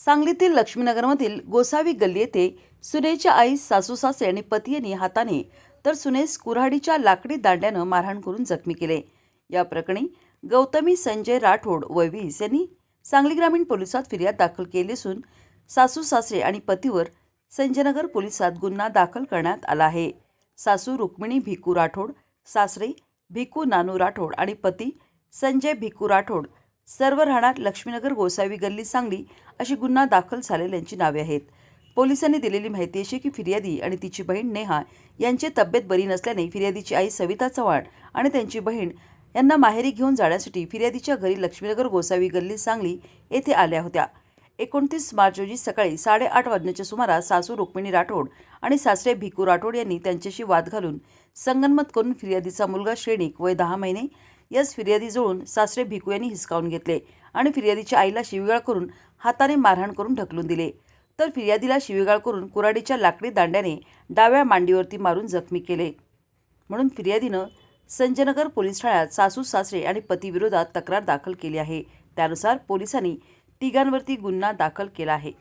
सांगलीतील लक्ष्मीनगरमधील गोसावी गल्ली येथे सुनेच्या आई सासू सासरे आणि पती हाताने तर सुनेस कुऱ्हाडीच्या लाकडी दांड्यानं मारहाण करून जखमी केले. या प्रकरणी गौतमी संजय राठोड व वीस यांनी सांगली ग्रामीण पोलिसात फिर्याद दाखल केली असून सासू सासरे आणि पतीवर संजयनगर पोलिसात गुन्हा दाखल करण्यात आला आहे. सासू रुक्मिणी भिकू राठोड सासरे भिकू नानू राठोड आणि पती संजय भिकू राठोड सर्व राहणार लक्ष्मीनगर गोसावी गल्ली सांगली अशी गुन्हा दाखल झालेल्यांची नावे आहेत. पोलिसांनी दिलेली माहिती अशी की फिर्यादी आणि तिची बहीण नेहा यांची तब्येत बरी नसल्याने फिर्यादीची आई सविता चव्हाण आणि त्यांची बहीण यांना माहेरी घेऊन जाण्यासाठी फिर्यादीच्या घरी लक्ष्मीनगर गोसावी गल्ली सांगली येथे आल्या होत्या. एकोणतीस मार्च रोजी सकाळी साडेआठ वाजण्याच्या सुमारास सासू रुक्मिणी राठोड आणि सासरे भिकू राठोड यांनी त्यांच्याशी वाद घालून संगनमत करून फिर्यादीचा मुलगा श्रेणिक वय दहा महिने यास फिर्यादी जुळून सासरे भिकू यांनी हिसकावून घेतले आणि फिर्यादीच्या आईला शिवीगाळ करून हाताने मारहाण करून ढकलून दिले. तर फिर्यादीला शिवीगाळ करून कुऱ्हाडीच्या लाकडी दांड्याने डाव्या मांडीवरती मारून जखमी केले. म्हणून फिर्यादीनं संजयनगर पोलीस ठाण्यात सासू सासरे आणि पतीविरोधात तक्रार दाखल केली आहे. त्यानुसार पोलिसांनी तिघांवरती गुन्हा दाखल केला आहे.